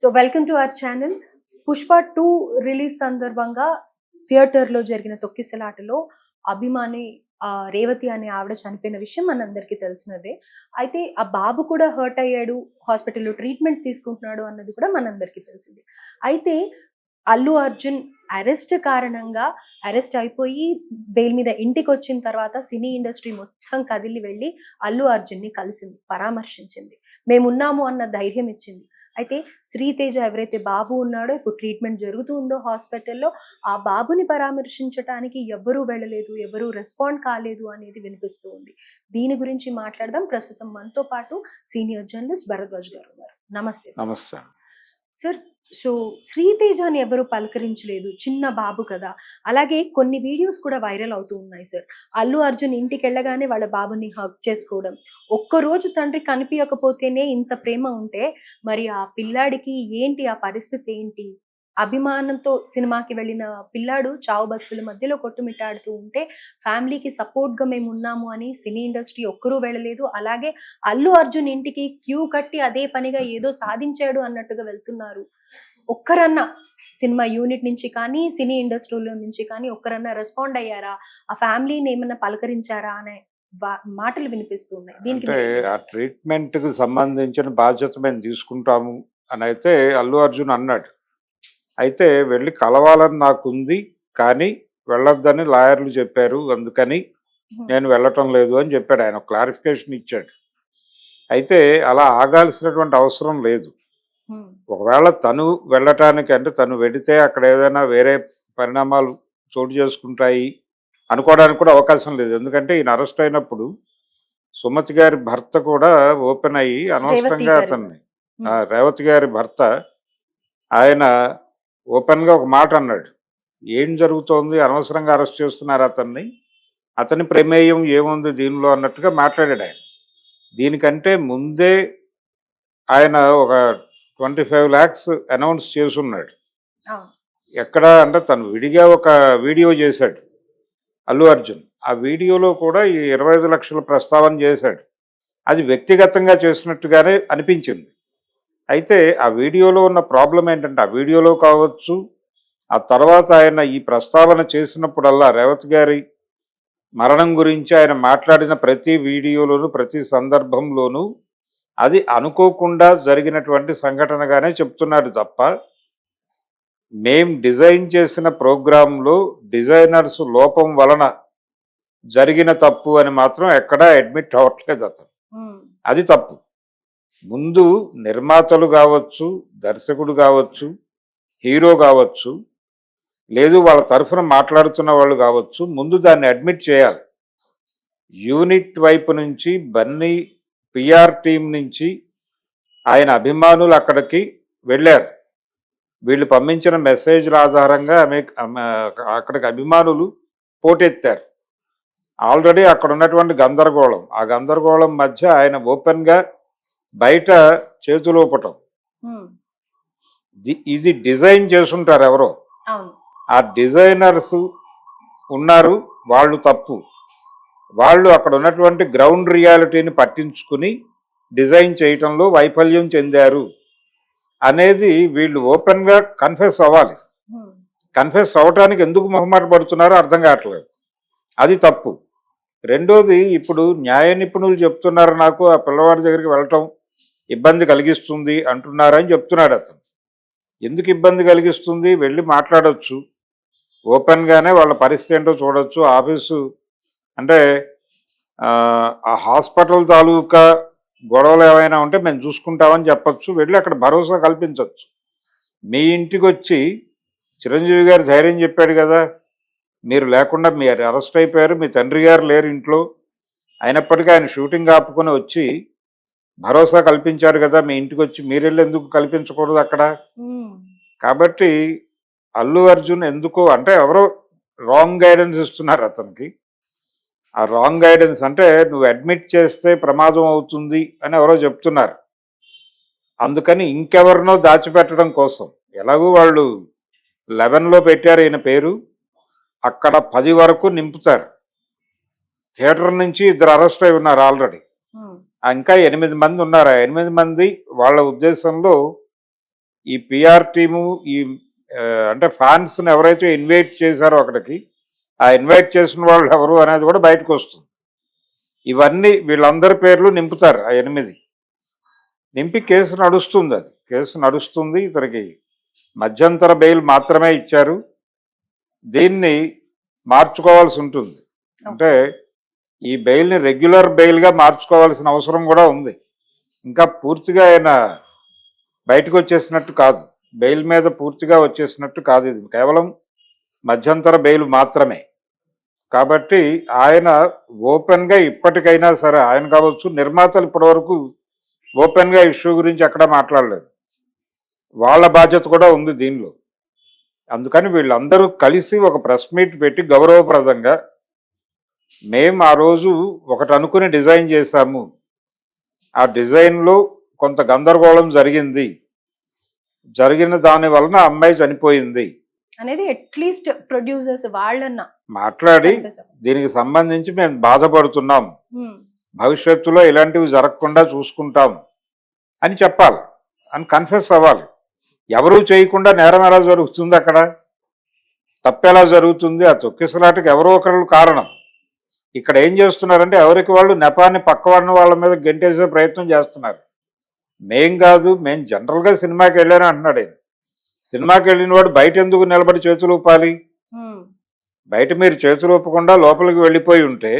So welcome to our channel. Pushpa two release సందర్భంగా థియేటర్లో జరిగిన తొక్కిసలాటలో అభిమాని రేవతి అనే ఆవిడ చనిపోయిన విషయం మనందరికీ తెలిసినదే. అయితే ఆ బాబు కూడా హర్ట్ అయ్యాడు హాస్పిటల్లో ట్రీట్మెంట్ తీసుకుంటున్నాడు అన్నది కూడా మనందరికీ తెలిసింది. అయితే అల్లు అర్జున్ అరెస్ట్ కారణంగా అరెస్ట్ అయిపోయి బెయిల్ మీద ఇంటికి వచ్చిన తర్వాత సినీ ఇండస్ట్రీ మొత్తం కదిలి వెళ్ళి అల్లు అర్జున్ని కలిసింది పరామర్శించింది. మేమున్నాము అన్న ధైర్యం ఇచ్చింది. అయితే శ్రీతేజ ఎవరైతే బాబు ఉన్నాడో ఇప్పుడు ట్రీట్మెంట్ జరుగుతూ ఉందో హాస్పిటల్లో ఆ బాబుని పరామర్శించడానికి ఎవ్వరూ వెళ్ళలేదు ఎవరూ రెస్పాండ్ కాలేదు అనేది వినిపిస్తూ ఉంది. దీని గురించి మాట్లాడదాం. ప్రస్తుతం మనతో పాటు సీనియర్ జర్నలిస్ట్ భరద్వాజ్ గారు ఉన్నారు. నమస్తే నమస్తే. సార్ సో శ్రీతేజని ఎవరు పలకరించలేదు చిన్న బాబు కదా. అలాగే కొన్ని వీడియోస్ కూడా వైరల్ అవుతూ ఉన్నాయి సార్. అల్లు అర్జున్ ఇంటికి వెళ్ళగానే వాళ్ళ బాబుని హక్ చేసుకోవడం. ఒక్క రోజు తండ్రి కనిపించకపోతేనే ఇంత ప్రేమ ఉంటే మరి ఆ పిల్లాడికి ఏంటి ఆ పరిస్థితి ఏంటి? అభిమానంతో సినిమాకి వెళ్ళిన పిల్లాడు చావు బతుకుల మధ్యలో కొట్టుమిట్టాడుతూ ఉంటే ఫ్యామిలీకి సపోర్ట్గా మేము ఉన్నాము అని సినీ ఇండస్ట్రీ ఒక్కరూ వెళ్ళలేదు. అలాగే అల్లు అర్జున్ ఇంటికి క్యూ కట్టి అదే పనిగా ఏదో సాధించాడు అన్నట్టుగా వెళ్తున్నారు. ఒక్కరన్నా సినిమా యూనిట్ నుంచి కానీ సినీ ఇండస్ట్రీలో నుంచి కానీ ఒక్కరన్నా రెస్పాండ్ అయ్యారా? ఆ ఫ్యామిలీని ఏమన్నా పలకరించారా? అనే మాటలు వినిపిస్తూ ఉన్నాయి. దీనికి ఆ? ట్రీట్మెంట్కి సంబంధించిన బాధ్యత మేము తీసుకుంటాము. అని అయితే అల్లు అర్జున్ అన్నాడు. అయితే వెళ్ళి కలవాలని నాకు ఉంది కానీ వెళ్ళొద్దని లాయర్లు చెప్పారు. అందుకని నేను వెళ్ళటం లేదు అని చెప్పాడు. ఆయన క్లారిఫికేషన్ ఇచ్చాడు. అయితే అలా ఆగాల్సినటువంటి అవసరం లేదు. ఒకవేళ తను వెళ్ళటానికి అంటే తను వెడితే అక్కడ ఏదైనా వేరే పరిణామాలు చోటు చేసుకుంటాయి అనుకోవడానికి కూడా అవకాశం లేదు. ఎందుకంటే ఈయన అరెస్ట్ అయినప్పుడు సుమతి గారి భర్త కూడా ఓపెన్ అయ్యి అనవసరంగా అతన్ని రేవతి గారి భర్త ఆయన ఓపెన్గా ఒక మాట అన్నాడు. ఏం జరుగుతోంది? అనవసరంగా అరెస్ట్ చేస్తున్నారు అతన్ని. అతని ప్రమేయం ఏముంది దీనిలో? అన్నట్టుగా మాట్లాడాడు ఆయన. దీనికంటే ముందే ఆయన ఒక ట్వంటీ ఫైవ్ ల్యాక్స్ అనౌన్స్ చేసున్నాడు. ఎక్కడ? అంటే తను విడిగా ఒక వీడియో చేశాడు. అల్లు అర్జున్. ఆ వీడియోలో కూడా ఈ ఇరవై ఐదు లక్షల ప్రస్తావన చేశాడు. అది వ్యక్తిగతంగా చేసినట్టుగానే అనిపించింది. అయితే ఆ వీడియోలో ఉన్న ప్రాబ్లం ఏంటంటే ఆ వీడియోలో కావచ్చు ఆ తర్వాత ఆయన ఈ ప్రస్తావన చేసినప్పుడల్లా రేవత్ గారి మరణం గురించి ఆయన మాట్లాడిన ప్రతి వీడియోలోను ప్రతి సందర్భంలోనూ అది అనుకోకుండా జరిగినటువంటి సంఘటనగానే చెప్తున్నాడు తప్ప మేం డిజైన్ చేసిన ప్రోగ్రాంలో డిజైనర్స్ లోపం వలన జరిగిన తప్పు అని మాత్రం ఎక్కడా అడ్మిట్ అవ్వట్లేదు అతను. అది తప్పు ముందు నిర్మాతలు కావచ్చు దర్శకుడు కావచ్చు హీరో కావచ్చు లేదు వాళ్ళ తరఫున మాట్లాడుతున్న వాళ్ళు కావచ్చు ముందు దాన్ని అడ్మిట్ చేయాలి. యూనిట్ వైపు నుంచి బన్నీ పిఆర్ టీం నుంచి ఆయన అభిమానులు అక్కడికి వెళ్ళారు. వీళ్ళు పంపించిన మెసేజ్ల ఆధారంగా అక్కడికి అభిమానులు పోటెత్తారు. ఆల్రెడీ అక్కడ ఉన్నటువంటి గందరగోళం. ఆ గందరగోళం మధ్య ఆయన ఓపెన్గా బయట చేతులు. ది- ఇది డిజైన్ చేసుంటారు ఎవరో. ఆ డిజైనర్స్ ఉన్నారు వాళ్ళు తప్పు. వాళ్ళు అక్కడ ఉన్నటువంటి గ్రౌండ్ రియాలిటీని పట్టించుకుని డిజైన్ చేయటంలో వైఫల్యం చెందారు అనేది వీళ్ళు ఓపెన్గా కన్ఫెస్ అవ్వాలి. కన్ఫెస్ అవ్వటానికి ఎందుకు మొహమాట పడుతున్నారో అర్థం కావట్లేదు. అది తప్పు. రెండోది ఇప్పుడు న్యాయ నిపుణులు చెప్తున్నారు నాకు ఆ పిల్లవాడి దగ్గరికి వెళ్ళటం. ఇబ్బంది కలిగిస్తుంది అంటున్నారని చెప్తున్నాడు అతను. ఎందుకు ఇబ్బంది కలిగిస్తుంది? వెళ్ళి మాట్లాడవచ్చు ఓపెన్గానే వాళ్ళ పరిస్థితి ఏంటో చూడొచ్చు. ఆఫీసు అంటే ఆ, హాస్పిటల్ తాలూకా గొడవలు ఏమైనా ఉంటే మేము చూసుకుంటామని చెప్పొచ్చు. వెళ్ళి అక్కడ భరోసా కల్పించవచ్చు మీ ఇంటికి వచ్చి చిరంజీవి గారు ధైర్యం చెప్పాడు కదా మీరు లేకుండా మీరు అరెస్ట్ అయిపోయారు మీ తండ్రి గారు లేరు ఇంట్లో. అయినప్పటికీ ఆయన షూటింగ్ ఆపుకొని వచ్చి భరోసా కల్పించారు కదా మీ ఇంటికి వచ్చి మీరెళ్ళి ఎందుకు కల్పించకూడదు అక్కడ. కాబట్టి అల్లు అర్జున్ ఎందుకో అంటే ఎవరో రాంగ్ గైడెన్స్ ఇస్తున్నారు అతనికి. ఆ రాంగ్ గైడెన్స్ అంటే నువ్వు అడ్మిట్ చేస్తే ప్రమాదం అవుతుంది అని ఎవరో చెప్తున్నారు. అందుకని ఇంకెవరినో దాచిపెట్టడం కోసం. ఎలాగూ వాళ్ళు లెవెన్లో పెట్టారు ఈయన పేరు. అక్కడ పది వరకు నింపుతారు. థియేటర్ నుంచి ఇద్దరు అరెస్ట్ అయి ఉన్నారు ఆల్రెడీ. ఇంకా ఎనిమిది మంది ఉన్నారు. ఆ ఎనిమిది మంది వాళ్ళ ఉద్దేశంలో ఈ పిఆర్ టీము ఈ అంటే ఫ్యాన్స్ని ఎవరైతే ఇన్వైట్ చేశారో అక్కడికి ఆ ఇన్వైట్ చేసిన వాళ్ళు ఎవరు అనేది కూడా బయటకు వస్తుంది. ఇవన్నీ వీళ్ళందరి పేర్లు నింపుతారు ఆ ఎనిమిది. నింపి కేసు నడుస్తుంది అది. కేసు నడుస్తుంది. ఇతనికి మధ్యంతర బెయిల్ మాత్రమే ఇచ్చారు. దీన్ని మార్చుకోవాల్సి ఉంటుంది. అంటే ఈ బెయిల్ని రెగ్యులర్ బెయిల్గా మార్చుకోవాల్సిన అవసరం కూడా ఉంది. ఇంకా పూర్తిగా ఆయన బయటకు వచ్చేసినట్టు కాదు. బెయిల్ మీద పూర్తిగా వచ్చేసినట్టు కాదు ఇది. కేవలం మధ్యంతర బెయిల్ మాత్రమే. కాబట్టి ఆయన ఓపెన్గా ఇప్పటికైనా సరే ఆయన కావచ్చు నిర్మాతలు ఇప్పటివరకు ఓపెన్గా ఇష్యూ గురించి ఎక్కడా మాట్లాడలేదు. వాళ్ళ బాధ్యత కూడా ఉంది దీనిలో. అందుకని వీళ్ళందరూ కలిసి ఒక ప్రెస్ మీట్ పెట్టి గౌరవప్రదంగా మేము ఆ రోజు ఒకటి అనుకుని డిజైన్ చేశాము. ఆ డిజైన్లో కొంత గందరగోళం జరిగింది. జరిగిన దాని వలన అమ్మాయి చనిపోయింది. అనేది అట్లీస్ట్ ప్రొడ్యూసర్స్ వాళ్ళన్న మాట్లాడి దీనికి సంబంధించి మేము బాధపడుతున్నాం. భవిష్యత్తులో ఇలాంటివి జరగకుండా చూసుకుంటాం అని చెప్పాలి. అని కన్ఫెస్ అవ్వాలి. ఎవరూ చేయకుండా నేరం ఎలా జరుగుతుంది అక్కడ? తప్పు ఎలా జరుగుతుంది? ఆ తొక్కిసలాటకి ఎవరో ఒకరు కారణం. ఇక్కడ ఏం చేస్తున్నారంటే ఎవరికి వాళ్ళు నెపాన్ని పక్కవాడిని వాళ్ళ మీద గెంటేసే ప్రయత్నం చేస్తున్నారు. మేం కాదు మేం జనరల్గా సినిమాకి వెళ్ళాను అంటున్నాడు ఆయన. సినిమాకి వెళ్ళిన వాడు బయట ఎందుకు నిలబడి చేతులు ఊపాలి? బయట మీరు చేతులు ఊపకుండా లోపలికి వెళ్ళిపోయి ఉంటే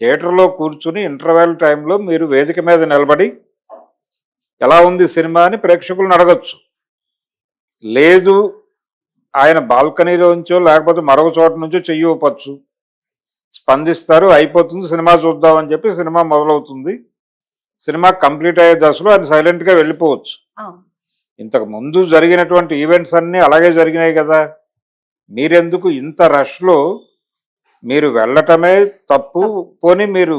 థియేటర్లో కూర్చుని ఇంటర్వెల్ టైంలో మీరు వేదిక మీద నిలబడి ఎలా ఉంది సినిమా అని ప్రేక్షకులను అడగచ్చు. లేదు ఆయన బాల్కనీలోంచో లేకపోతే మరొక చోట నుంచో చెయ్యి ఊపచ్చు. స్పందిస్తారు అయిపోతుంది సినిమా చూద్దామని చెప్పి సినిమా మొదలవుతుంది. సినిమా కంప్లీట్ అయ్యే దశలో ఆయన సైలెంట్గా వెళ్ళిపోవచ్చు. ఇంతకు ముందు జరిగినటువంటి ఈవెంట్స్ అన్నీ అలాగే జరిగినాయి కదా. మీరెందుకు ఇంత రష్లో మీరు వెళ్ళటమే తప్పు పోనీ మీరు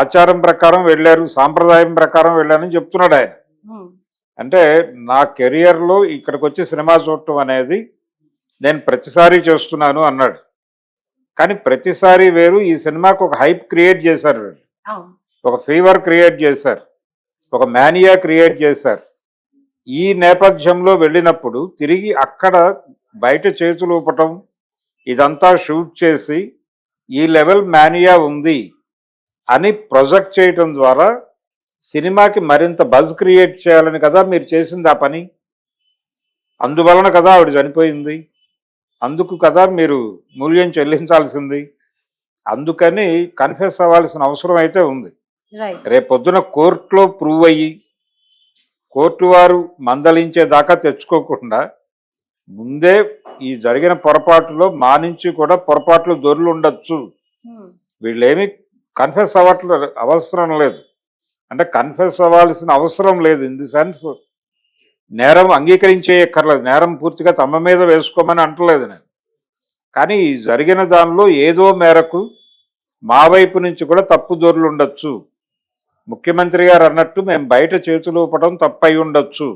ఆచారం ప్రకారం వెళ్ళారు సాంప్రదాయం ప్రకారం వెళ్ళారని చెప్తున్నాడు ఆయన. అంటే నా కెరియర్లో ఇక్కడికి వచ్చి సినిమా చూడటం అనేది నేను ప్రతిసారి చేస్తున్నాను అన్నాడు. కానీ ప్రతిసారి వేరు ఈ సినిమాకు ఒక హైప్ క్రియేట్ చేశారు ఒక ఫీవర్ క్రియేట్ చేశారు. ఒక మేనియా క్రియేట్ చేశారు. ఈ నేపథ్యంలో వెళ్ళినప్పుడు తిరిగి అక్కడ బయట చేతులు ఊపటం ఇదంతా షూట్ చేసి ఈ లెవెల్ మేనియా ఉంది అని ప్రొజెక్ట్ చేయటం ద్వారా సినిమాకి మరింత బజ్ క్రియేట్ చేయాలని కదా మీరు చేసింది ఆ పని? అందువలన కదా ఆవిడ చనిపోయింది? అందుకు కదా మీరు మూల్యం చెల్లించాల్సింది. అందుకని కన్ఫెస్ అవ్వాల్సిన అవసరం అయితే ఉంది. రేపొద్దున కోర్టులో ప్రూవ్ అయ్యి కోర్టు వారు మందలించేదాకా తెచ్చుకోకుండా ముందే ఈ జరిగిన పొరపాటులో మా నుంచి కూడా పొరపాట్లు దొర్లు ఉండొచ్చు. ఉమ్, వీళ్ళేమి కన్ఫెస్ అవ్వట్లేదు అవసరం లేదు. అంటే కన్ఫెస్ అవ్వాల్సిన అవసరం లేదు. ఇన్ ది సెన్స్ నేరం అంగీకరించేయక్కర్లేదు నేరం పూర్తిగా తమ మీద వేసుకోమని అంటలేదు నేను. కానీ ఈ జరిగిన దానిలో ఏదో మేరకు మా వైపు నుంచి కూడా తప్పు దొరలు ఉండొచ్చు. ముఖ్యమంత్రి గారు అన్నట్టు మేము బయట చేతులు ఊపడం తప్పై ఉండొచ్చు.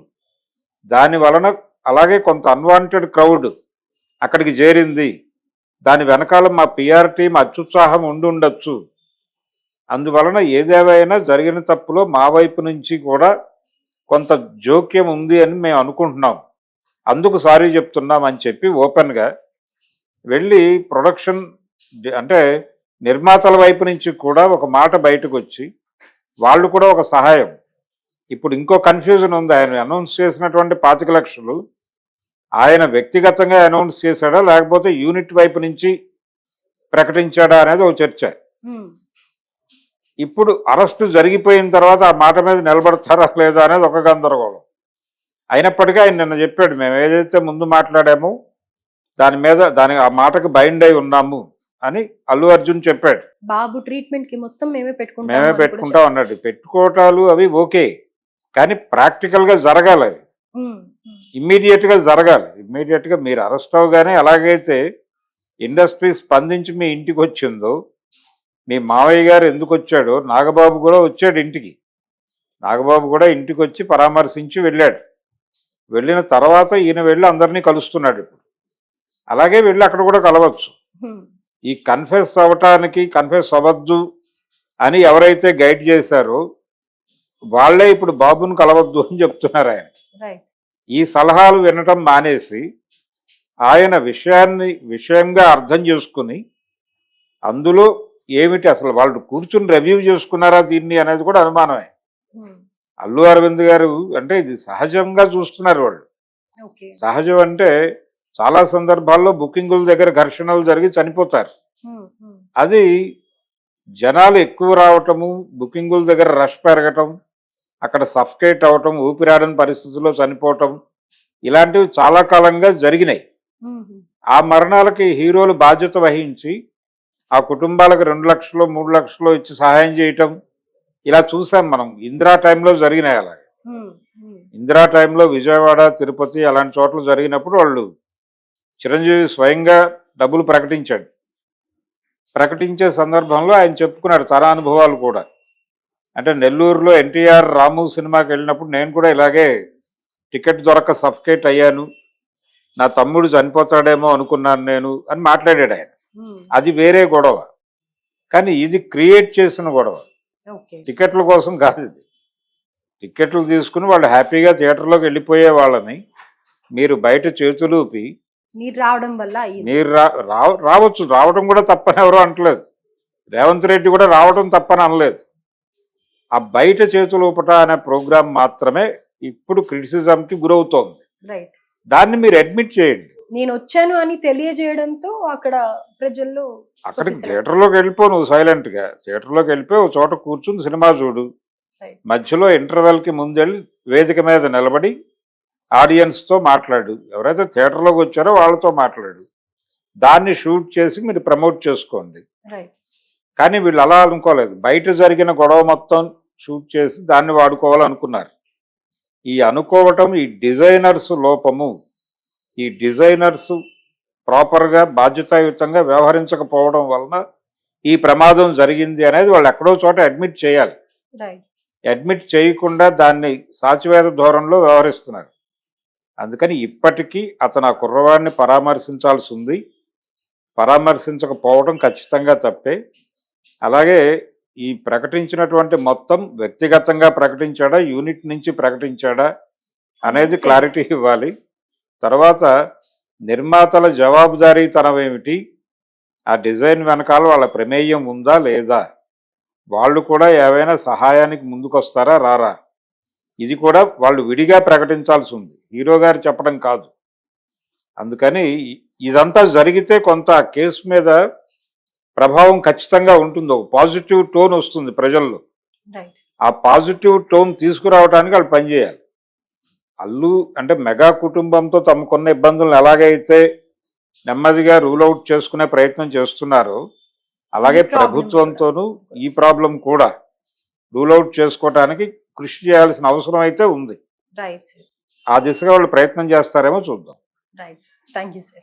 దాని వలన అలాగే కొంత అన్వాంటెడ్ క్రౌడ్ అక్కడికి చేరింది. దాని వెనకాల మా పిఆర్ టీం అత్యుత్సాహం ఉండి ఉండొచ్చు. అందువలన ఏదేవైనా జరిగిన తప్పులో మా వైపు నుంచి కూడా కొంత జోక్యం ఉంది అని మేము అనుకుంటున్నాం. అందుకు సారీ చెప్తున్నాం అని చెప్పి ఓపెన్గా వెళ్ళి ప్రొడక్షన్ అంటే నిర్మాతల వైపు నుంచి కూడా ఒక మాట బయటకు వచ్చి వాళ్ళు కూడా ఒక సహాయం. ఇప్పుడు ఇంకో కన్ఫ్యూజన్ ఉంది. ఆయన అనౌన్స్ చేసినటువంటి పాతిక లక్షలు ఆయన వ్యక్తిగతంగా అనౌన్స్ చేశాడా లేకపోతే యూనిట్ వైపు నుంచి ప్రకటించాడా అనేది ఒక చర్చ. ఇప్పుడు అరెస్టు జరిగిపోయిన తర్వాత ఆ మాట మీద నిలబడతారా లేదా అనేది ఒక గందరగోళం. అయినప్పటికీ ఆయన నిన్న చెప్పాడు మేము ఏదైతే ముందు మాట్లాడామో దాని మీద దాని ఆ మాటకు బైండ్ అయి ఉన్నాము అని అల్లు అర్జున్ చెప్పాడు. బాబు ట్రీట్మెంట్కి మొత్తం మేమే పెట్టుకుంటాము మేమే పెట్టుకుంటాం అన్నాడు. పెట్టుకోవటాలు అవి ఓకే కానీ ప్రాక్టికల్గా జరగాలి అవి. ఇమ్మీడియట్గా జరగాలి. ఇమ్మీడియట్గా మీరు అరెస్ట్ అవగానే ఎలాగైతే ఇండస్ట్రీ స్పందించి మీ ఇంటికి వచ్చిందో మీ మావయ్య గారు ఎందుకు వచ్చాడో నాగబాబు కూడా వచ్చాడు ఇంటికి. నాగబాబు కూడా ఇంటికి వచ్చి పరామర్శించి వెళ్ళాడు. వెళ్ళిన తర్వాత ఈయన వెళ్ళి అందరినీ కలుస్తున్నాడు ఇప్పుడు. అలాగే వెళ్ళి అక్కడ కూడా కలవచ్చు. ఈ కన్ఫెస్ అవ్వటానికి కన్ఫెస్ అవ్వద్దు అని ఎవరైతే గైడ్ చేశారో వాళ్ళే ఇప్పుడు బాబును కలవద్దు అని చెప్తున్నారు ఆయన. ఈ సలహాలు వినటం మానేసి ఆయన విషయాన్ని విషయంగా అర్థం చేసుకుని అందులో ఏమిటి అసలు వాళ్ళు కూర్చుని రివ్యూ చేసుకున్నారా దీన్ని అనేది కూడా అనుమానమే. అల్లు అరవింద్ గారు అంటే ఇది సహజంగా చూస్తున్నారు వాళ్ళు. సహజం అంటే చాలా సందర్భాల్లో బుకింగుల దగ్గర ఘర్షణలు జరిగి చనిపోతారు. అది జనాలు ఎక్కువ రావటము బుకింగుల దగ్గర రష్ పెరగటం అక్కడ సఫకేట్ అవటం ఊపిరాడని పరిస్థితుల్లో చనిపోవటం ఇలాంటివి చాలా కాలంగా జరిగినాయి. ఆ మరణాలకి హీరోలు బాధ్యత వహించి ఆ కుటుంబాలకు రెండు లక్షలు మూడు లక్షలు ఇచ్చి సహాయం చేయటం ఇలా చూసాం మనం. ఇందిరా టైంలో జరిగినాయి అలా ఉమ్, ఉమ్, ఇందిరా టైంలో విజయవాడ తిరుపతి అలాంటి చోట్ల జరిగినప్పుడు వాళ్ళు చిరంజీవి స్వయంగా డబ్బులు ప్రకటించాడు. ప్రకటించే సందర్భంలో ఆయన చెప్పుకున్నాడు తన అనుభవాలు కూడా. అంటే నెల్లూరులో ఎన్టీఆర్ రాము సినిమాకి వెళ్ళినప్పుడు నేను కూడా ఇలాగే టికెట్ దొరక్క సఫకేట్ అయ్యాను. నా తమ్ముడు చనిపోతాడేమో అనుకున్నాను నేను అని మాట్లాడాడు ఆయన. అది వేరే గొడవ. కానీ ఇది క్రియేట్ చేసిన గొడవ. టికెట్ల కోసం కాదు ఇది. టికెట్లు తీసుకుని వాళ్ళు హ్యాపీగా థియేటర్లోకి వెళ్ళిపోయే వాళ్ళని మీరు బయట చేతులూపి మీరు రావడం వల్ల మీరు రావచ్చు. రావడం కూడా తప్పని ఎవరు అంటలేదు రేవంత్ రెడ్డి కూడా రావడం తప్పని అనలేదు. ఆ బయట చేతులు ఊపట అనే ప్రోగ్రాం మాత్రమే ఇప్పుడు క్రిటిసిజంకి గురవుతోంది. దాన్ని మీరు అడ్మిట్ చేయండి. నేను వచ్చాను అని తెలియజేయడంతో అక్కడ ప్రజల్లో తొక్కిసలాట. థియేటర్లోకి వెళ్ళిపో నువ్వు సైలెంట్గా. థియేటర్లోకి వెళ్ళిపోయి ఒక చోట కూర్చుని సినిమా చూడు. మధ్యలో ఇంటర్వెల్కి ముందెళ్ళి వేదిక మీద నిలబడి ఆడియన్స్తో మాట్లాడు. ఎవరైతే థియేటర్లోకి వచ్చారో వాళ్ళతో మాట్లాడు. దాన్ని షూట్ చేసి మీరు ప్రమోట్ చేసుకోండి. కానీ వీళ్ళు అలా అనుకోలేదు. బయట జరిగిన గొడవ మొత్తం షూట్ చేసి దాన్ని వాడుకోవాలనుకున్నారు. ఈ అనుకోవటం ఈ డిజైనర్స్ లోపము ఈ డిజైనర్స్ ప్రాపర్గా బాధ్యతాయుతంగా వ్యవహరించకపోవడం వలన ఈ ప్రమాదం జరిగింది అనేది వాళ్ళు ఎక్కడో చోట అడ్మిట్ చేయాలి. అడ్మిట్ చేయకుండా దాన్ని సాచివేద ధోరణిలో వ్యవహరిస్తున్నారు. అందుకని ఇప్పటికీ అతను ఆ కుర్రవాడిని పరామర్శించాల్సి ఉంది. పరామర్శించకపోవడం ఖచ్చితంగా తప్పే. అలాగే ఈ ప్రకటించినటువంటి మొత్తం వ్యక్తిగతంగా ప్రకటించాడా? యూనిట్ నుంచి ప్రకటించాడా? అనేది క్లారిటీ ఇవ్వాలి. తర్వాత నిర్మాతల జవాబుదారీతనం ఏమిటి? ఆ డిజైన్ వెనకాల వాళ్ళ ప్రమేయం ఉందా లేదా? వాళ్ళు కూడా ఏవైనా సహాయానికి ముందుకొస్తారా రారా? ఇది కూడా వాళ్ళు విడిగా ప్రకటించాల్సి ఉంది. హీరో గారు చెప్పడం కాదు. అందుకని ఇదంతా జరిగితే కొంత కేసు మీద ప్రభావం ఖచ్చితంగా ఉంటుంది. ఒక పాజిటివ్ టోన్ వస్తుంది ప్రజల్లో. ఆ పాజిటివ్ టోన్ తీసుకురావడానికి వాళ్ళు పనిచేయాలి. అల్లు అంటే మెగా కుటుంబంతో తమకున్న ఇబ్బందులను ఎలాగైతే నెమ్మదిగా రూల్ అవుట్ చేసుకునే ప్రయత్నం చేస్తున్నారో. అలాగే ప్రభుత్వంతోనూ ఈ ప్రాబ్లం కూడా రూల్ అవుట్ చేసుకోవడానికి కృషి చేయాల్సిన అవసరం అయితే ఉంది. ఆ దిశగా వాళ్ళు ప్రయత్నం చేస్తారేమో చూద్దాం. Thank you sir